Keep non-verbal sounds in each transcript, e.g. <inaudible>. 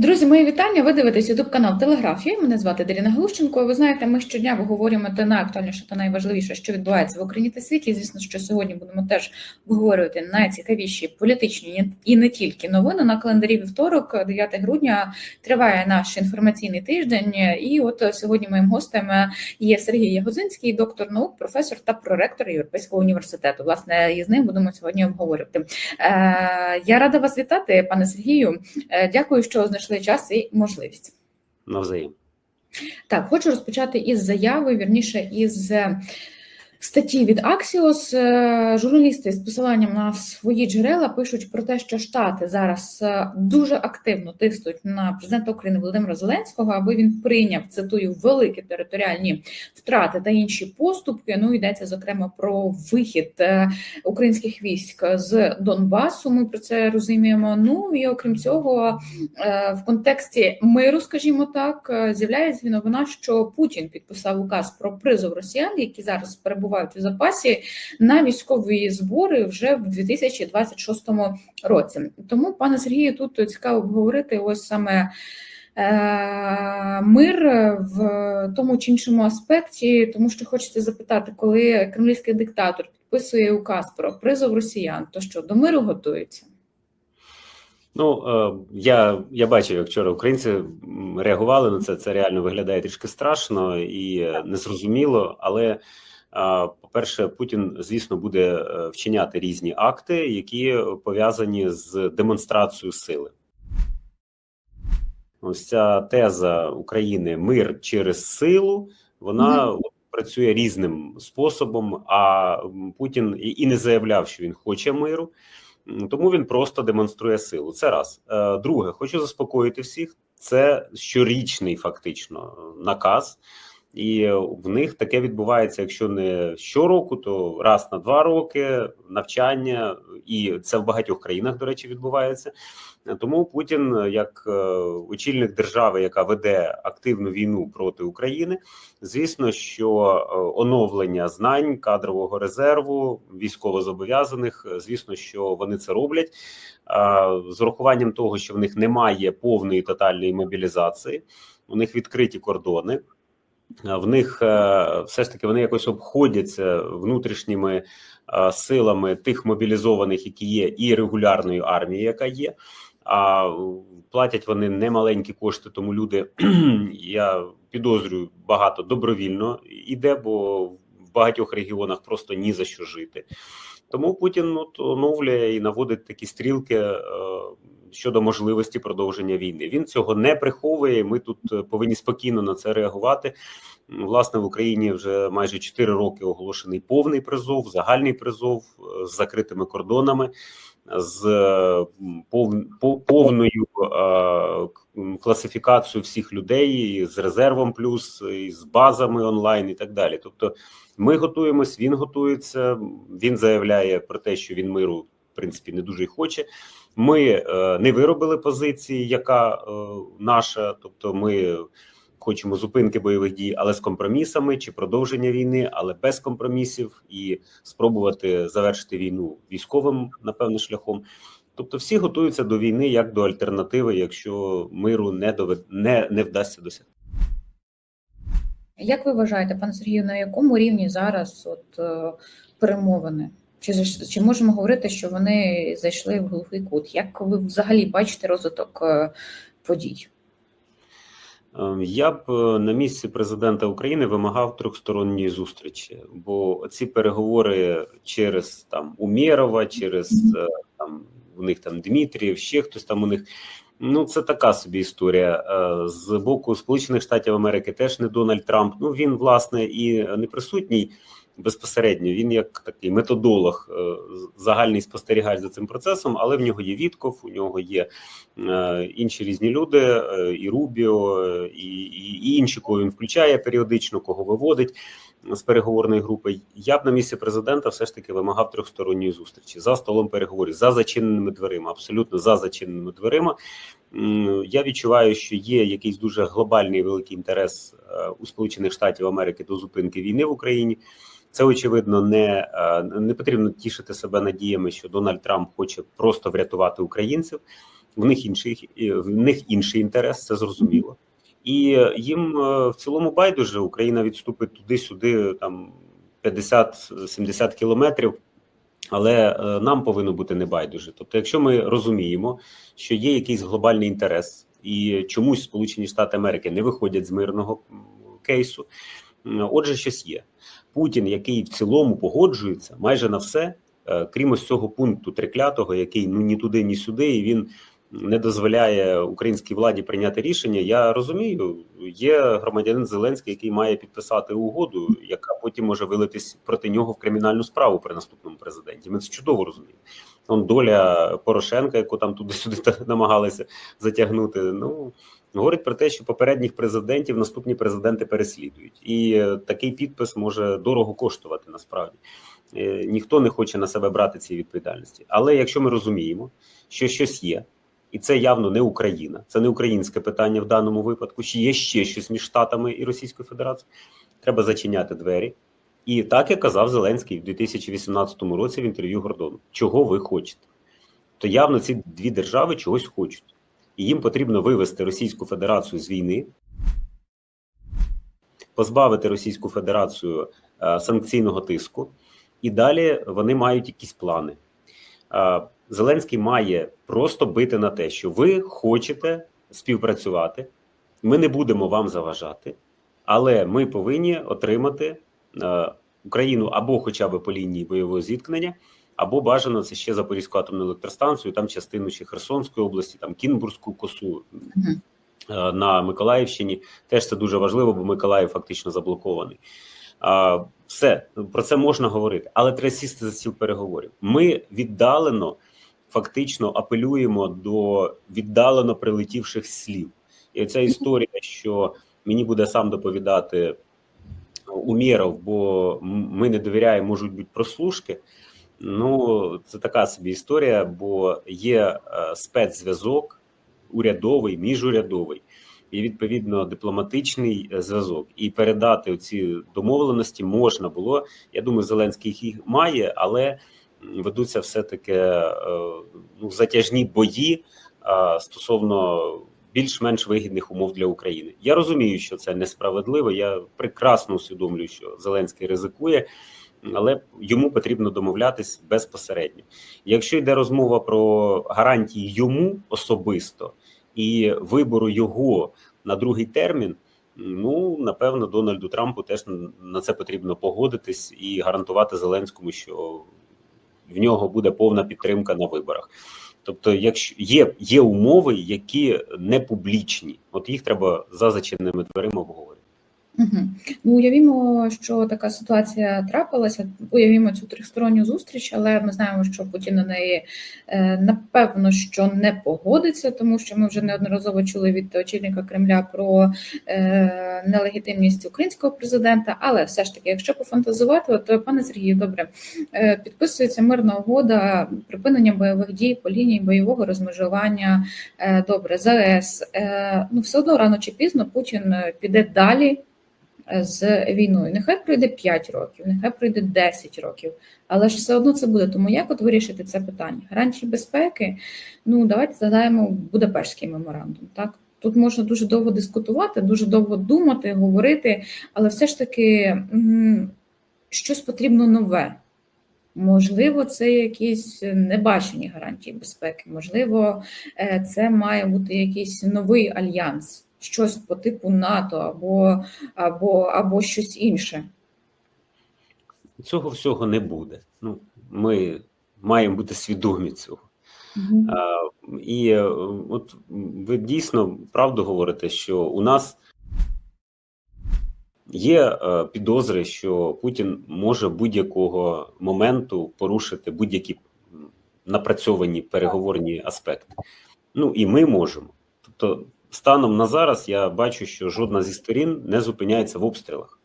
Друзі, мої вітання. Ви дивитесь ютуб канал Телеграфія. Мене звати Даріна Глущенко. Ви знаєте, ми щодня обговорюємо те найактуальніше та найважливіше, що відбувається в Україні та світі. І, звісно, що сьогодні будемо теж обговорювати найцікавіші політичні і не тільки новини. На календарі вівторок, 9 грудня, триває наш інформаційний тиждень. І от сьогодні моїм гостем є Сергій Ягозинський, доктор наук, професор та проректор Європейського університету. Власне, і з ним будемо сьогодні обговорювати. Е, Я рада вас вітати, пане Сергію. Е, Дякую, що знайшли час і можливість. Навзаєм. Так, хочу розпочати із заяви, вірніше, із е, статті від Axios. Е, Журналісти з посиланням на свої джерела пишуть про те, що Штати зараз е, дуже активно тиснуть на президента України Володимира Зеленського, аби він прийняв цитую великі територіальні втрати та інші поступки. Ну йдеться зокрема про вихід е, українських військ з Донбасу. Ми про це розуміємо. Ну і окрім цього, в контексті миру, скажімо так, з'являється новина, що Путін підписав указ про призов росіян, які зараз перебувають у запасі на військові збори вже в 2026 році. Тому, пане Сергію, тут цікаво обговорити ось саме. е, Мир в тому чи іншому аспекті, тому що хочеться запитати, коли кремлівський диктатор підписує указ про призов росіян, то що до миру готується? Ну е, я я бачив, як вчора українці реагували на це. Це реально виглядає трішки страшно і е, незрозуміло. Але по-перше, Путін, звісно, буде е, вчиняти різні акти, які пов'язані з демонстрацією сили. Ось ця теза України мир через силу. Вона Мгм. працює різним способом. А Путін і не заявляв, що він хоче миру. Тому він просто демонструє силу. Це раз. Е, Друге, хочу заспокоїти всіх. Це щорічний фактично е, наказ, і в них таке відбувається, якщо не щороку, то раз на два роки навчання, і це в багатьох країнах, до речі, відбувається. Тому Путін, як е, очільник держави, яка веде активну війну проти України, звісно, що е, оновлення знань кадрового резерву військовозобов'язаних, звісно, що вони це роблять з урахуванням того, що в них немає повної тотальної мобілізації, у них відкриті кордони. А В них е, все ж таки вони якось обходяться внутрішніми е, силами тих мобілізованих, які є, і регулярною армією, яка є. А платять вони немаленькі кошти, тому люди <clears throat> я підозрюю багато добровільно іде, бо в багатьох регіонах просто ні за що жити. Тому Путін то оновлює і наводить такі стрілки е, щодо можливості продовження війни. Він цього не приховує. Ми тут е, повинні спокійно на це реагувати. Власне, в Україні вже майже 4 роки оголошений повний призов, загальний призов е, з закритими кордонами, з е, пов- по- повною класифікацією всіх людей, з резервом, плюс і з базами онлайн, і так далі. Тобто, ми готуємось, він готується. Він заявляє про те, що він миру в принципі не дуже хоче. Ми е, не виробили позиції, яка е, наша, тобто ми хочемо зупинки бойових дій, але з компромісами чи продовження війни, але без компромісів, і спробувати завершити війну військовим, напевно, шляхом. Тобто, всі готуються до війни як до альтернативи, якщо миру не довед... не, не вдасться досягти. Як ви вважаєте, пане Сергію, на якому рівні зараз от е, перемовини? Чи чи можемо говорити, що вони зайшли в глухий кут? Як ви взагалі бачите розвиток е, подій? Ем, Я б е, на місці президента України вимагав трьохсторонньої зустрічі, бо ці переговори через там Умєрова, через е, там у них там Дмитрієв, ще хтось там у них. Ну, це така собі історія. З боку Сполучених Штатів Америки теж не Дональд Трамп. Ну він власне і не присутній безпосередньо. Він як такий методолог, е, загальний спостерігач за цим процесом, але в нього є Вітков, у нього є е, інші різні люди, е, і Рубіо, і, і, інші, кого він включає періодично, кого виводить з переговорної групи. Я б на місці президента все ж таки вимагав трьохсторонньої зустрічі за столом переговорів, за зачиненими дверима, абсолютно за зачиненими дверима. Я відчуваю, що є якийсь дуже глобальний великий інтерес у Сполучених Штатів Америки до зупинки війни в Україні. Це очевидно не, е, не потрібно тішити себе надіями, що Дональд Трамп хоче просто врятувати українців. в них інший в них інший інтерес, це зрозуміло. І їм е, в цілому байдуже Україна відступить туди-сюди, там 50-70 кілометрів. Але е, нам повинно бути не байдуже. Тобто, якщо ми розуміємо, що є якийсь глобальний інтерес, і чомусь Сполучені Штати Америки не виходять з мирного кейсу, отже, щось є. Путін, який в цілому погоджується майже на все, е, крім ось цього пункту триклятого, який ну ні туди, ні сюди, і він не дозволяє українській владі прийняти рішення. Я розумію, є громадянин Зеленський, який має підписати угоду, яка потім може вилитись проти нього в кримінальну справу при наступному президенті. Ми це чудово розуміємо. Он доля Порошенка, яку там туди-сюди <laughs> намагалися затягнути. Ну говорить про те, що попередніх президентів наступні президенти переслідують, і е, такий підпис може дорого коштувати насправді. Е, Ніхто не хоче на себе брати ці відповідальності. Але якщо ми розуміємо, що щось є, і це явно не Україна, це не українське питання в даному випадку. Чи є ще щось між Штатами і Російською Федерацією? Треба зачиняти двері. І так як казав Зеленський в 2018 році в інтерв'ю Гордону, чого ви хочете? То явно ці дві держави чогось хочуть, і їм потрібно вивести Російську Федерацію з війни, позбавити Російську Федерацію е, санкційного тиску, і далі вони мають якісь плани. Е, Зеленський має просто бити на те, що ви хочете співпрацювати, ми не будемо вам заважати, але ми повинні отримати е, Україну або хоча б по лінії бойового зіткнення, або бажано це ще Запорізьку атомну електростанцію, там частину ще Херсонської області, там Кінбурзьку косу е, на Миколаївщині. Теж це дуже важливо, бо Миколаїв фактично заблокований. А, все про це можна говорити, але треба сісти за стіл переговорів. Ми віддалено фактично апелюємо до віддалено прилетівших слів. І ця історія, що мені буде сам доповідати Умєров, бо ми не довіряємо, можуть бути прослушки. Ну, це така собі історія, бо є е, спецзв'язок урядовий, міжурядовий і відповідно дипломатичний е, зв'язок. І передати ці домовленості можна було. Я думаю, Зеленський їх має, але ведуться все таки е, ну, затяжні бої стосовно більш-менш вигідних умов для України. Я розумію, що це несправедливо. Я прекрасно усвідомлюю, що Зеленський ризикує. Але йому потрібно домовлятись безпосередньо. Якщо йде розмова про гарантії йому особисто і вибору його на другий термін, ну напевно, Дональду Трампу теж на це потрібно погодитись і гарантувати Зеленському, що в нього буде повна підтримка на виборах. Тобто, якщо є, є умови, які не публічні, от їх треба за зачиненими дверима обговорити. Угу. Ну, уявімо, що така ситуація трапилася. Уявімо цю тристоронню зустріч, але ми знаємо, що Путін на неї е, напевно що не погодиться, тому що ми вже неодноразово чули від очільника Кремля про е, нелегітимність українського президента. Але все ж таки, якщо пофантазувати, то пане Сергію, добре е, підписується мирна угода припинення бойових дій по лінії бойового розмежування. Добре. Е, ну все одно рано чи пізно Путін піде далі з війною. Нехай пройде 5 років, нехай пройде 10 років, але ж все одно це буде. Тому як от вирішити це питання? Гарантії безпеки. Ну давайте згадаємо Будапештський меморандум. Так тут можна дуже довго дискутувати, дуже довго думати, говорити, але все ж таки щось потрібно нове. Можливо, це якісь небачені гарантії безпеки. Можливо, е, це має бути якийсь новий альянс щось по типу НАТО або, або, або щось інше. Цього всього не буде. Ну, ми маємо бути свідомі цього. Угу. А, і е, от ви дійсно правду говорите, що у нас є е, підозри, що Путін може будь-якого моменту порушити будь-які напрацьовані переговорні аспекти. Ну і ми можемо. Тобто, станом на зараз я бачу, що жодна зі сторін не зупиняється в обстрілах.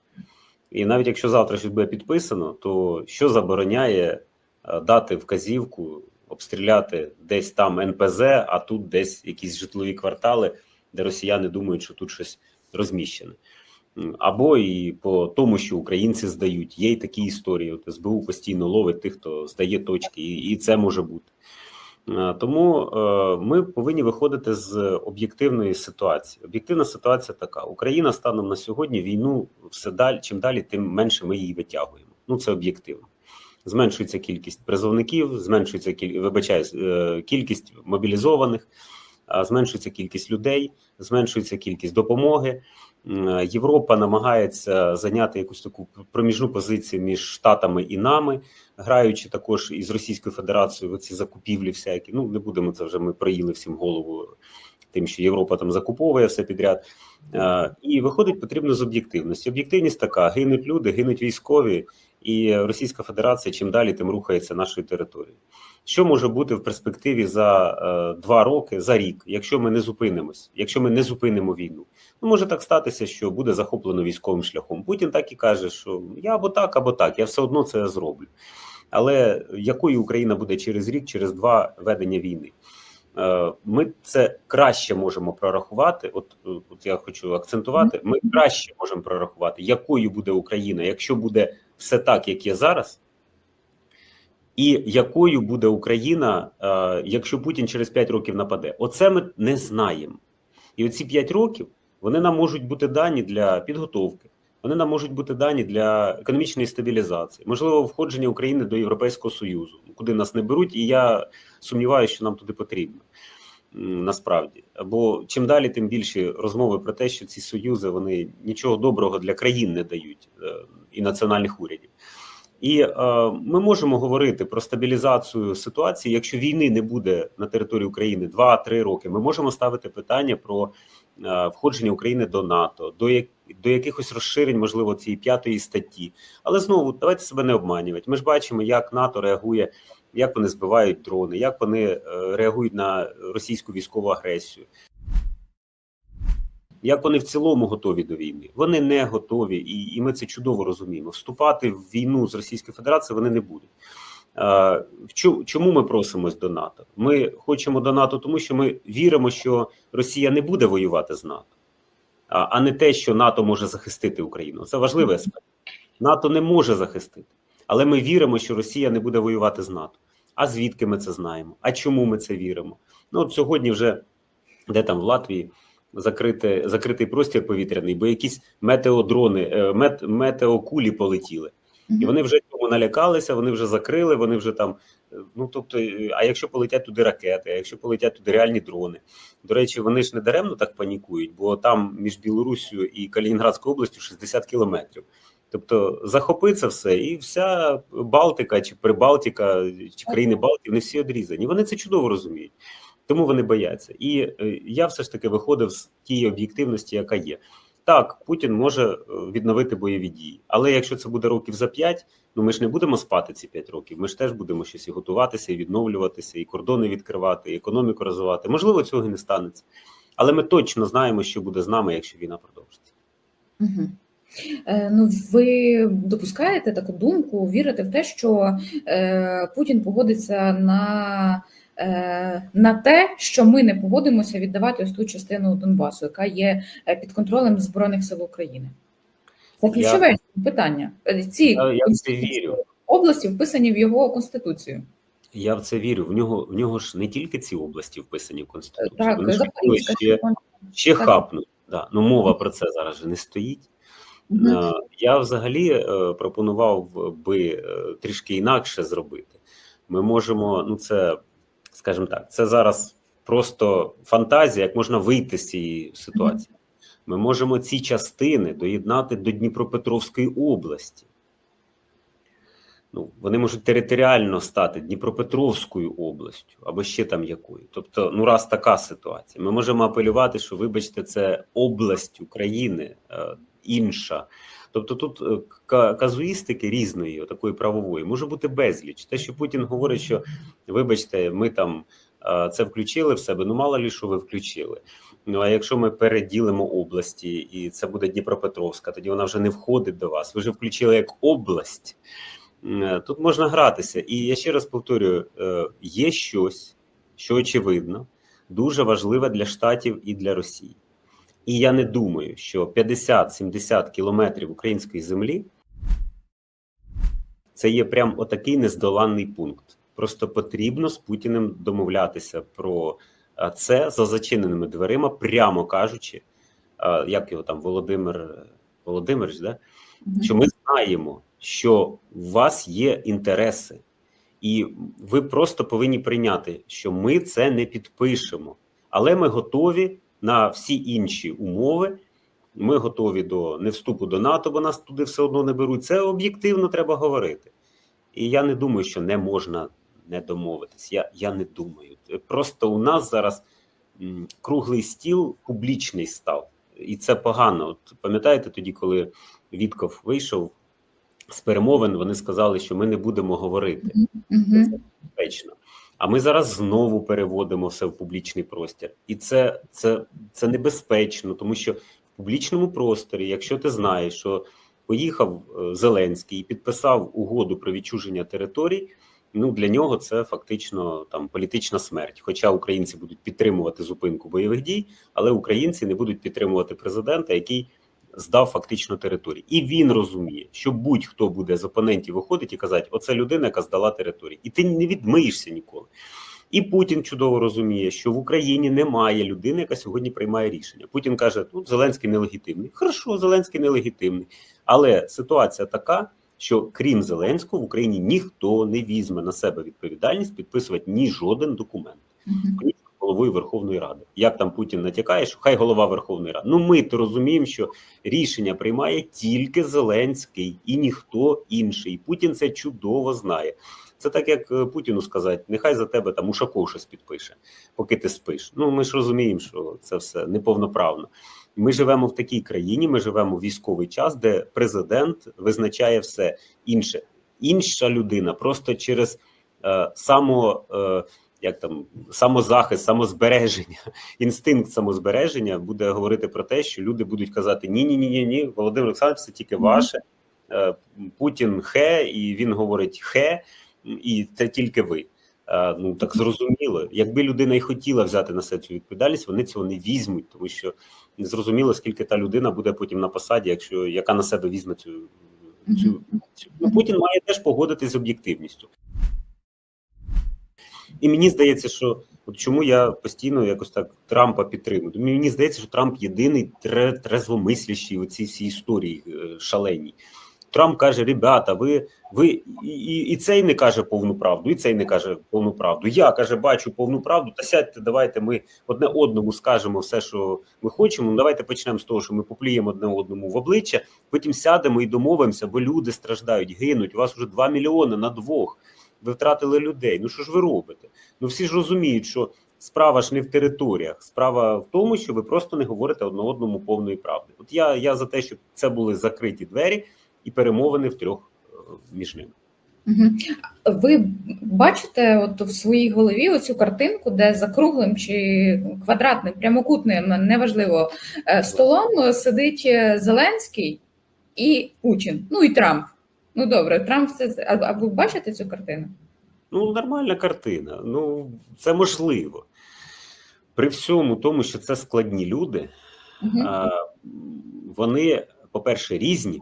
І навіть якщо завтра щось буде підписано, то що забороняє е, дати вказівку обстріляти десь там НПЗ, а тут десь якісь житлові квартали, де росіяни думають, що тут щось розміщене. Або і по тому, що українці здають. Є й такі історії. От СБУ постійно ловить тих, хто здає точки, і, і це може бути. Е, Тому е, ми повинні виходити з об'єктивної ситуації. Об'єктивна ситуація така: Україна станом на сьогодні війну все далі, чим далі, тим менше ми її витягуємо. Ну це об'єктивно. Зменшується кількість призовників, зменшується кіль... вибачаюсь, е, кількість мобілізованих, зменшується кількість людей, зменшується кількість допомоги. М, Європа намагається зайняти якусь таку проміжну позицію між Штатами і нами, граючи також із Російською Федерацією в ці закупівлі, всякі. Ну не будемо це вже. Ми проїли всім голову тим, що Європа там закуповує все підряд. Е, І виходить потрібно з об'єктивності. Об'єктивність така: гинуть люди, гинуть військові, і Російська Федерація чим далі, тим рухається нашою територією. Що може бути в перспективі за е, два роки, за рік, якщо ми не зупинимось, якщо ми не зупинимо війну? Ну може так статися, що буде захоплено військовим шляхом. Путін так і каже, що я або так, або так, я все одно це зроблю. Але якою Україна буде через рік, через два ведення війни? Е, Ми це краще можемо прорахувати. От, е, от я хочу акцентувати: ми краще можемо прорахувати, якою буде Україна, якщо буде все так, як є зараз, і якою буде Україна, е, якщо Путін через 5 років нападе. Оце ми не знаємо. І оці 5 років вони нам можуть бути дані для підготовки. Вони нам можуть бути дані для економічної стабілізації, можливо, входження України до Європейського Союзу, куди нас не беруть, і я сумніваюся, що нам туди потрібно насправді. Бо чим далі, тим більше розмови про те, що ці союзи вони нічого доброго для країн не дають е, і національних урядів. І е, ми можемо говорити про стабілізацію ситуації, якщо війни не буде на території України 2-3 роки. Ми можемо ставити питання про е, входження України до НАТО, до як до якихось розширень, можливо, цієї п'ятої статті. Але знову давайте себе не обманювати. Ми ж бачимо, як НАТО реагує, як вони збивають дрони, як вони е, реагують на російську військову агресію. Як вони в цілому готові до війни? Вони не готові, і, і ми це чудово розуміємо. Вступати в війну з Російською Федерацією вони не будуть. Е, Чому ми просимось до НАТО? Ми хочемо до НАТО, тому що ми віримо, що Росія не буде воювати з НАТО, а, не те, що НАТО може захистити Україну. Це важливий аспект. НАТО не може захистити, але ми віримо, що Росія не буде воювати з НАТО. А звідки ми це знаємо? А чому ми це віримо? Ну от сьогодні вже де там в Латвії закрите, закритий простір повітряний, бо якісь метеодрони, е, мет, метеокулі полетіли. І вони вже цьому налякалися, вони вже закрили, вони вже там. е, Ну тобто, е, а якщо полетять туди ракети, а якщо полетять туди реальні дрони, до речі, вони ж не даремно так панікують, бо там між Білоруссю і Калінінградською областю 60 кілометрів. Тобто захопи це все, і вся Балтика чи Прибалтика, чи країни Балтії, вони всі одрізані. Вони це чудово розуміють, тому вони бояться. І е, я все ж таки виходив з тієї об'єктивності, яка є. Так, Путін може е, відновити бойові дії, але якщо це буде років за п'ять, ну ми ж не будемо спати ці п'ять років. Ми ж теж будемо щось і готуватися, і відновлюватися, і кордони відкривати, і економіку розвивати. Можливо, цього і не станеться, але ми точно знаємо, що буде з нами, якщо війна продовжиться. Угу. Ну, ви допускаєте таку думку, вірите в те, що е, Путін погодиться на, на те, що ми не погодимося віддавати ось ту частину Донбасу, яка є е, під контролем Збройних сил України? Це ключове питання. Е, Ці Я, в це вірю. області вписані в його конституцію. Я в це вірю. В нього в нього ж не тільки ці області вписані в конституцію. Так, Вони ж ще, ще Так. хапнуть. Да. Ну мова про це зараз же не стоїть. Е, Я взагалі е, пропонував би е, трішки інакше зробити. Ми можемо, ну це, скажімо так, це зараз просто фантазія, як можна вийти з цієї ситуації. Ми можемо ці частини доєднати до Дніпропетровської області. Ну, вони можуть територіально стати Дніпропетровською областю або ще там якою. Тобто, ну раз така ситуація, ми можемо апелювати, що вибачте, це область України е, інша. Тобто тут е, ка- казуїстики різної, такої правової, може бути безліч. Те, що Путін говорить, що вибачте, ми там це включили в себе. Ну мало лі, що ви включили. Ну а якщо ми переділимо області, і це буде Дніпропетровська, тоді вона вже не входить до вас. Ви вже включили як область. Е, Тут можна гратися, і я ще раз повторюю: е, є щось, що очевидно, дуже важливе для штатів і для Росії. І я не думаю, що 50-70 кілометрів української землі це є прям отакий нездоланний пункт. Просто потрібно з Путіним домовлятися про е, це за зачиненими дверима, прямо кажучи, е, як його там Володимир Володимирович, да? Мгм. що ми знаємо, що у вас є інтереси, і ви просто повинні прийняти, що ми це не підпишемо, але ми готові на всі інші умови. Ми готові до не вступу до НАТО, бо нас туди все одно не беруть. Це об'єктивно треба говорити. І я не думаю, що не можна не домовитись. Я, я не думаю. Просто у нас зараз круглий стіл публічний став, і це погано. От пам'ятаєте тоді, коли Вітков вийшов з перемовин, вони сказали, що ми не будемо говорити Мгм. безпечно. А ми зараз знову переводимо все в публічний простір, і це, це, це небезпечно, тому що в публічному просторі, якщо ти знаєш, що поїхав е, Зеленський і підписав угоду про відчуження територій. Ну для нього це фактично там політична смерть. Хоча українці будуть підтримувати зупинку бойових дій, але українці не будуть підтримувати президента, який здав фактично території. І він розуміє, що будь-хто буде з опонентів виходить і казати, оце людина, яка здала території, і ти не відмиєшся ніколи. І Путін чудово розуміє, що в Україні немає людини, яка сьогодні приймає рішення. Путін каже: ну Зеленський нелегітимний. Хорошо, Зеленський нелегітимний, але ситуація така. Що крім Зеленського в Україні ніхто не візьме на себе відповідальність підписувати ні жоден документ головою Верховної Ради. Як там Путін натякає, що хай голова Верховної Ради. Ну ми то розуміємо, що рішення приймає тільки Зеленський і ніхто інший. Путін це чудово знає. Це так, як е, Путіну сказати, нехай за тебе там Ушаков щось підпише, поки ти спиш. Ну ми ж розуміємо, що це все неповноправно. Ми живемо в такій країні, ми живемо в військовий час, де президент визначає все інше. Інша людина просто через е, само. Е, як там самозахист, самозбереження, <laughs> інстинкт самозбереження буде говорити про те, що люди будуть казати: ні, ні, ні, ні, ні, Володимир Олександрович, це тільки ваше. Е, Путін хе, і він говорить хе, і це тільки ви. Е, Ну так зрозуміло. Якби людина і хотіла взяти на себе цю відповідальність, вони цього не візьмуть, тому що не зрозуміло, скільки та людина буде потім на посаді, якщо яка на себе візьме цю. цю, цю. Ну, Путін має теж погодитись з об'єктивністю. І мені здається, що от чому я постійно якось так Трампа підтримую. Мені здається, що Трамп єдиний тре- трезвомислящий у цій всій історії е, шаленій. Трамп каже: ребята, ви, ви і, і, цей не каже повну правду, і цей не каже повну правду. Я каже, бачу повну правду. Та сядьте, давайте ми одне одному скажемо все, що ми хочемо. Ну, Давайте почнемо з того, що ми поплюємо одне одному в обличчя. Потім сядемо і домовимося, бо люди страждають, гинуть. У вас вже 2 мільйони на двох. Ви втратили людей. Ну що ж ви робите? Ну всі ж розуміють, що справа ж не в територіях, справа в тому, що ви просто не говорите одне одному повної правди. От я, я за те, щоб це були закриті двері і перемовини в трьох е, між ними. Ви бачите, от в своїй голові оцю картинку, де за круглим чи квадратним, прямокутним, неважливо, е, столом сидить е, Зеленський і Путін, ну і Трамп. Ну добре, Трамп це а, а ви бачите цю картину? Ну, нормальна картина. Ну, це можливо. При всьому тому, що це складні люди, Мгм. а, вони, по-перше, різні,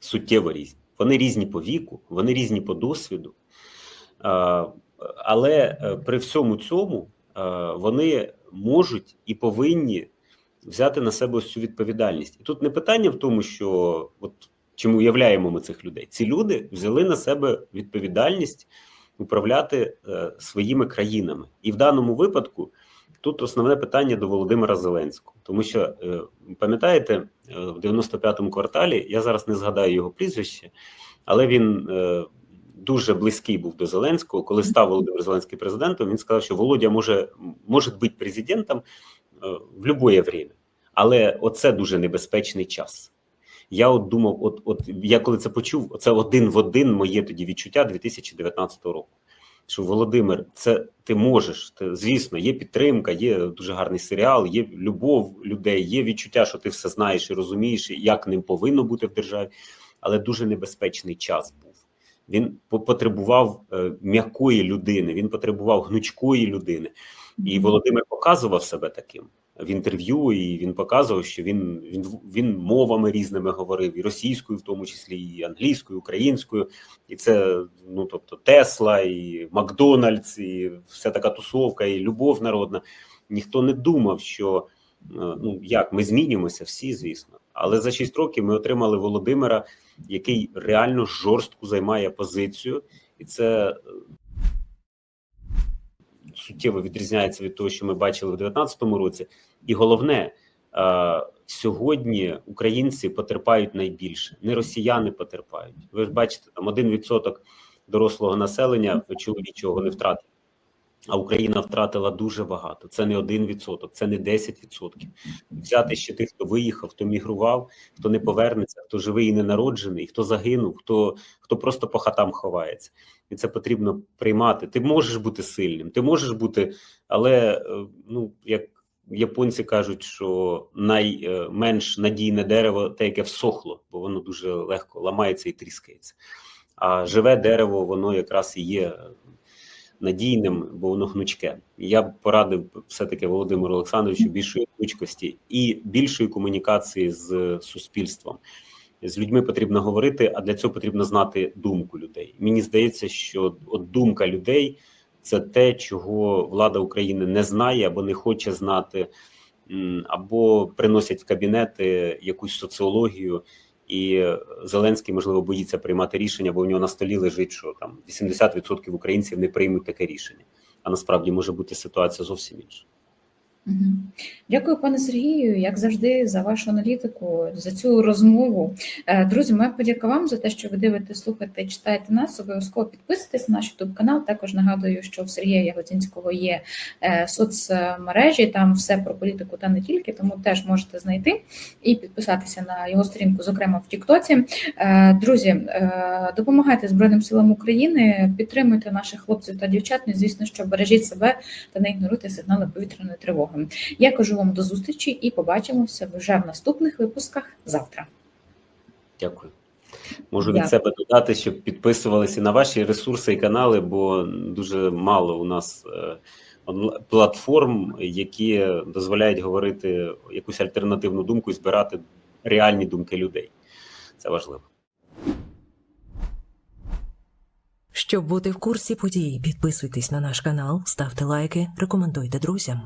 суттєво різні. Вони різні по віку, вони різні по досвіду. А, Але е, при всьому цьому е, вони можуть і повинні взяти на себе ось цю відповідальність. І тут не питання в тому, що от чим уявляємо ми цих людей. Ці люди взяли на себе відповідальність управляти е, своїми країнами. І в даному випадку тут основне питання до Володимира Зеленського, тому що е, пам'ятаєте, е, в 95-му кварталі я зараз не згадаю його прізвище, але він е, дуже близький був до Зеленського. Коли став Володимир Зеленський президентом, він сказав, що Володя може, може бути президентом е, в будь-яке время. Але оце дуже небезпечний час. Я от думав, от, от я коли це почув, це один в один моє тоді відчуття 2019 року. Що Володимир, це ти можеш. Ти, звісно, є підтримка, є дуже гарний серіал, є любов людей, є відчуття, що ти все знаєш і розумієш, як ним повинно бути в державі. Але дуже небезпечний час. Він потребував е, м'якої людини, він потребував гнучкої людини. І Володимир показував себе таким в інтерв'ю, і він показував, що він, він, він мовами різними говорив, і російською, в тому числі, і англійською, і українською. І це, ну тобто, Тесла, і Макдональдс, і вся така тусовка, і любов народна. Ніхто не думав, що е, ну як ми змінюємося, всі, звісно. Але за 6 років ми отримали Володимира, який реально жорстко займає позицію, і це е, суттєво відрізняється від того, що ми бачили в 2019 році. І головне, е, сьогодні українці потерпають найбільше, не росіяни потерпають. Ви ж бачите, там 1% дорослого населення чоловічого не втратив. А Україна втратила дуже багато. Це не 1%, це не 10%. Взяти ще тих, хто виїхав, хто мігрував, хто не повернеться, хто живий і ненароджений, хто загинув, хто, хто просто по хатам ховається. І це потрібно приймати. Ти можеш бути сильним, ти можеш бути, але е, ну як японці кажуть, що найменш надійне дерево те, яке всохло, бо воно дуже легко ламається і тріскається. А живе дерево, воно якраз і є надійним, бо воно гнучке. Я б порадив все-таки Володимиру Олександровичу більшої гнучкості і більшої комунікації з суспільством. З людьми потрібно говорити, а для цього потрібно знати думку людей. Мені здається, що от думка людей це те, чого влада України не знає або не хоче знати, або приносять в кабінети якусь соціологію. І Зеленський можливо боїться приймати рішення, бо у нього на столі лежить, що там 80% українців не приймуть таке рішення. А насправді може бути ситуація зовсім інша. Дякую, пане Сергію, як завжди, за вашу аналітику, за цю розмову. Е, Друзі, моя подяка вам за те, що ви дивитесь, слухаєте, читаєте нас. Обов'язково підписуйтесь на наш YouTube канал. Також нагадую, що в Сергія Ягодзінського є е, соцмережі, там все про політику та не тільки, тому теж можете знайти і підписатися на його сторінку, зокрема в Тіктоці. Е, Друзі, допомагайте Збройним силам України, підтримуйте наших хлопців та дівчат. Ну, звісно, що бережіть себе та не ігноруйте сигнали повітряної тривоги. Я кажу вам до зустрічі і побачимося вже в наступних випусках завтра. Дякую. Можу Дякую. від себе додати, щоб підписувалися на ваші ресурси і канали, бо дуже мало у нас е, платформ, які дозволяють говорити якусь альтернативну думку і збирати реальні думки людей. Це важливо. Щоб бути в курсі подій, підписуйтесь на наш канал, ставте лайки, рекомендуйте друзям.